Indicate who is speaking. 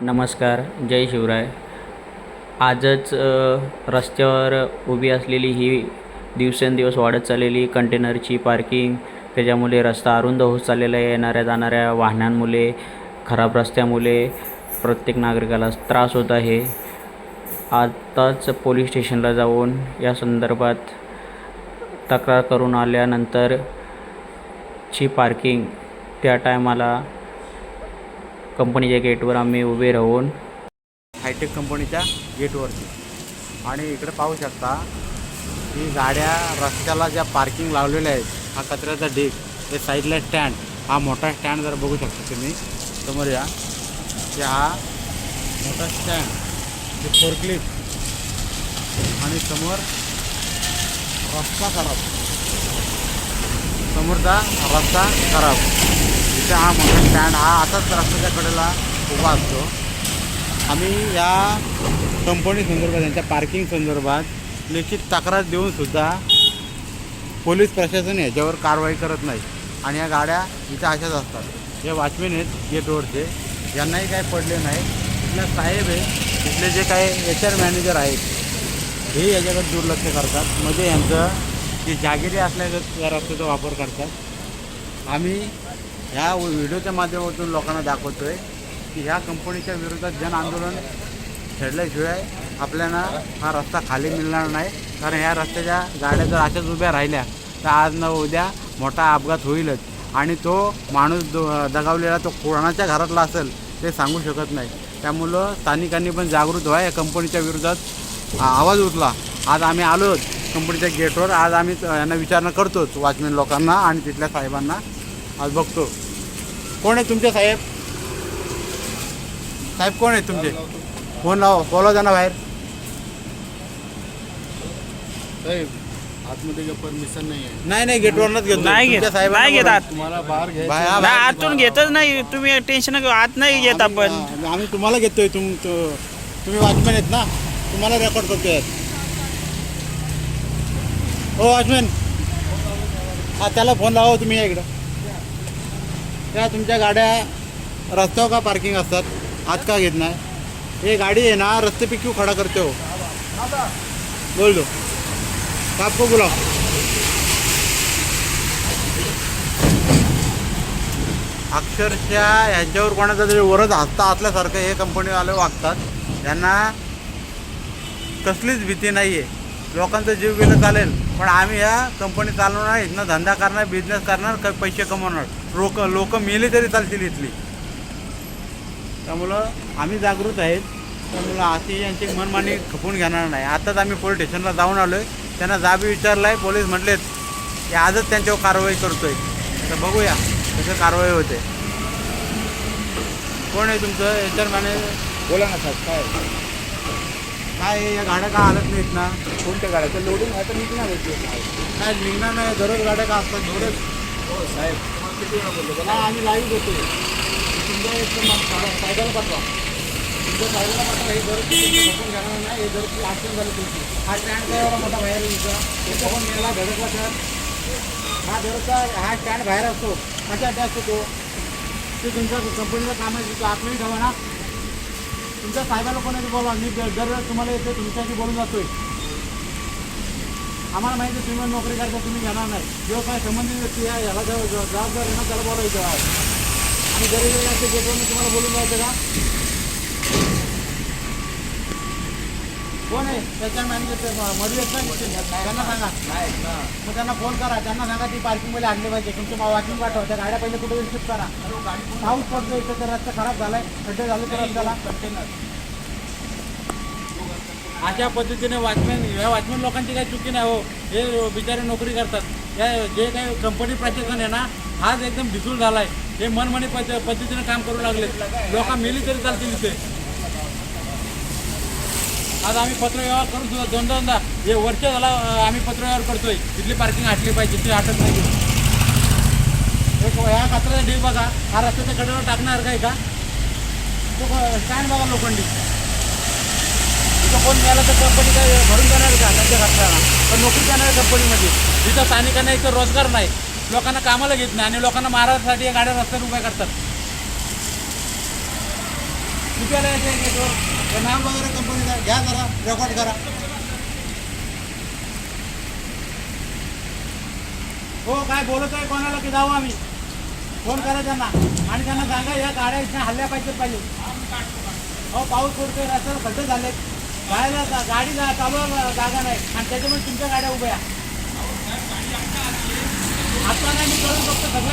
Speaker 1: नमस्कार जय शिवराय. आजच रस्त्यावर उभी असलेली ही दिवसेंदिवस वाढत चाललेली कंटेनरची पार्किंग त्याच्यामुळे रस्ता अरुंद होत चाललेला आहे. येणाऱ्या जाणाऱ्या वाहनांमुळे खराब रस्त्यामुळे प्रत्येक नागरिकाला त्रास होत आहे. आत्ताच पोलीस स्टेशनला जाऊन या संदर्भात तक्रार करून आल्यानंतर ची पार्किंग त्या टायमाला कंपनीच्या गेटवर आम्ही उभे राहून
Speaker 2: हायटेक कंपनीच्या गेटवरती. आणि इकडे पाहू शकता की गाड्या रस्त्याला ज्या पार्किंग लावलेल्या आहेत हा कचऱ्याचा ढीग हे साईडला स्टँड हा मोठा स्टँड जर बघू शकता तुम्ही समोर या. की हा मोठा स्टँड हे फोरक्लिप आणि समोर रस्ता खराब. समोरचा रस्ता खराब. इथे हा मोठा स्टँड हा असाच रस्त्याच्या कडेला उभा असतो. आम्ही या कंपनी संदर्भात यांच्या पार्किंग संदर्भात निश्चित तक्रार देऊन सुद्धा पोलीस प्रशासन याच्यावर कारवाई करत नाही. आणि या गाड्या इथे अशाच असतात. हे वॉचमेन आहेत गेटवरचे यांनाही काय पडले नाही. इथल्या साहेब आहे. इथले जे काही एच आर मॅनेजर आहेत हे याच्याकडे दुर्लक्ष करतात. म्हणजे यांचं जे जागिरी असल्या रस्त्याचा वापर करतात. आम्ही ह्या व्हिडिओच्या माध्यमातून लोकांना दाखवतो आहे की ह्या कंपनीच्या विरोधात जन आंदोलन छेडल्याशिवाय आपल्याला हा रस्ता खाली मिळणार नाही. कारण ह्या रस्त्याच्या गाड्या जर अशाच उभ्या राहिल्या तर आज न उद्या मोठा अपघात होईलच. आणि तो माणूस द- दगावलेला तो कोणाच्या घरातला असेल ते सांगू शकत नाही. त्यामुळं स्थानिकांनी पण जागृत व्हा या कंपनीच्या विरोधात. आवाज उठला. आज आम्ही आलोच. कंपनीच्या गेटवर आज आम्ही यांना विचारणा करतोच वॉचमॅन लोकांना आणि तिथल्या साहेबांना. आज बघतो. कोण आहे तुमचे साहेब? साहेब कोण आहेत तुमचे? फोन लावा बोला जा ना बाहेर.
Speaker 3: साहेब आतमध्ये परमिशन नाही आहे.
Speaker 2: नाही नाही गेटवरनच घेतो.
Speaker 4: नाही घेत.
Speaker 2: तुमच्या साहेबांना
Speaker 4: नाही घेत
Speaker 2: बोला.
Speaker 4: आत.
Speaker 3: तुम्हाला बाहेर घ्यायचं
Speaker 2: बाहेर- हा,
Speaker 4: नाही
Speaker 2: बाहेर-
Speaker 4: आतून घेतच नाही. तुम्ही टेन्शन घेऊ आत नाही घेत आपण.
Speaker 2: आम्ही आम्ही तुम्हाला घेतोय. तुम तु- तुम्ही वॉचमॅन आहेत ना? तुम्हाला रेकॉर्ड करतोय. हो वॉचमॅन. हा त्याला फोन लावा तुम्ही या इकडं. त्या तुमच्या गाड्या रस्त्यावर का पार्किंग असतात? आज का घेत नाही? हे गाडी आहे ना रस्ते पे क्यों खड़ा करते हो. बोल दो आपको बुलाओ. अक्षरशः यांच्यावर कोणाचा तरी वरच हसता असल्यासारखं हे कंपनीवाले वागतात. यांना कसलीच भीती नाही आहे लोकांचा जीव गेलं चालेल पण आम्ही या कंपनी चालवणार इथनं धंदा करणार बिझनेस करणार पैसे कमवणार. लोक लोक मेली तरी चालतील इथली. त्यामुळं आम्ही जागृत आहेत. त्यामुळं अशी यांची मनमानी खपून घेणार नाही. आताच आम्ही पोलीस स्टेशनला जाऊन आलो आहे त्यांना जाबी विचारला आहे पोलीस म्हटलेत की आजच त्यांच्यावर कारवाई करतोय. तर बघूया कसं कारवाई होते. कोण आहे तुमचं? आर मॅनेजर
Speaker 3: बोला ना साहेब काय?
Speaker 2: काय या गाड्या का हालत नाहीत ना?
Speaker 3: कोणत्या गाड्याचं लोडिंग आहे तर निघणार आहे. ते.
Speaker 2: काय निघणार नाही दररोज गाड्या का असतात? दररोज
Speaker 3: हो साहेब. किती वेळा बोललो
Speaker 2: नाही आम्ही लाईव्ह देतो तुमच्या एक सायकल पाठवा. तुमच्या सायकलला पाठवा हे घर तुम्ही घेणार नाही हे दररोज आठवण झालं तुमची. हा स्टँड काय एवढा मोठा बाहेर तुमचा तुमचा पण मेला धडकला सर हा दररोजचा हा स्टँड बाहेर असतो. कशा अटॅच होतो ते? तुमच्या कंपनीचं काम आहे तिथं आतमध्ये ठेवा ना. तुमच्या साहेबाला कोणाची बोलवा? मी दर तुम्हाला येते तुमच्याशी बोलून जातोय. आम्हाला माहिती आहे तुम्ही नोकरी करता तुम्ही घेणार नाही. जो काय संबंधित व्यक्ती आहे याला जबाब जबाबदार आहे ना त्याला बोलायचं आहे. आणि जरी जरी असे गेटवर मी तुम्हाला बोलून जायचं का? कोण आहे? त्याच्या मॅनेजरमध्ये येत नाही त्यांना सांगा. मग त्यांना फोन करा. त्यांना सांगा ती पार्किंगमध्ये आणली पाहिजे. तुमची वॉकिंग पाठवा. त्या गाड्या पहिले कुठे रिसिप्ट करा. पाऊस पडतो इथं तर रस्ता खराब झालाय. खड्डे झाले तर रस्त्याला. कंटेनर अशा पद्धतीने वॉचमॅन ह्या वॉचमॅन लोकांची काही चुकी नाही हो. हे बिचारे नोकरी करतात. या जे काही कंपनी प्रशासन आहे ना हाच एकदम भिसूळ झाला आहे हे मनमनी पद्ध पद्धतीने काम करू लागले लोक मिली तरी चालतील इथे. आज आम्ही पत्रव्यवहार करून सुद्धा दोन दोनदा. हे वर्ष झाला आम्ही पत्रव्यवहार करतोय. तिथली पार्किंग हटली पाहिजे ती हटत नाही. ह्या कचऱ्याचा ढीग बघा. हा रस्त्याच्या कडेवर टाकणार काय का? तो स्टँड बघा लोखंडी. तिथं कोण मिळालं तर कंपनी काय भरून देणार का? त्यांच्या घरच्यांना. पण नोकरी देणार कंपनीमध्ये तिथं स्थानिकांना इथं रोजगार नाही. लोकांना कामाला घेत नाही आणि लोकांना मारण्यासाठी या गाड्या रस्त्यावर उभ्या करतात. उद्याला यायचं वगैरे कंपनीचा घ्या जरा रेकॉर्ड करा. हो काय बोलत आहे कोणाला की जाऊ आम्ही? फोन करा त्यांना. आणि त्यांना सांगा या गाड्या इथं हल्ल्या पाहिजे पाहिजे हो पाऊस पडतोय रस्त्याला खड्डे झालेत. जायला गाडी चालू जागा नाही. आणि त्याच्यामुळे तुमच्या गाड्या उभ्या. आता नाही मी करून फक्त सगळं.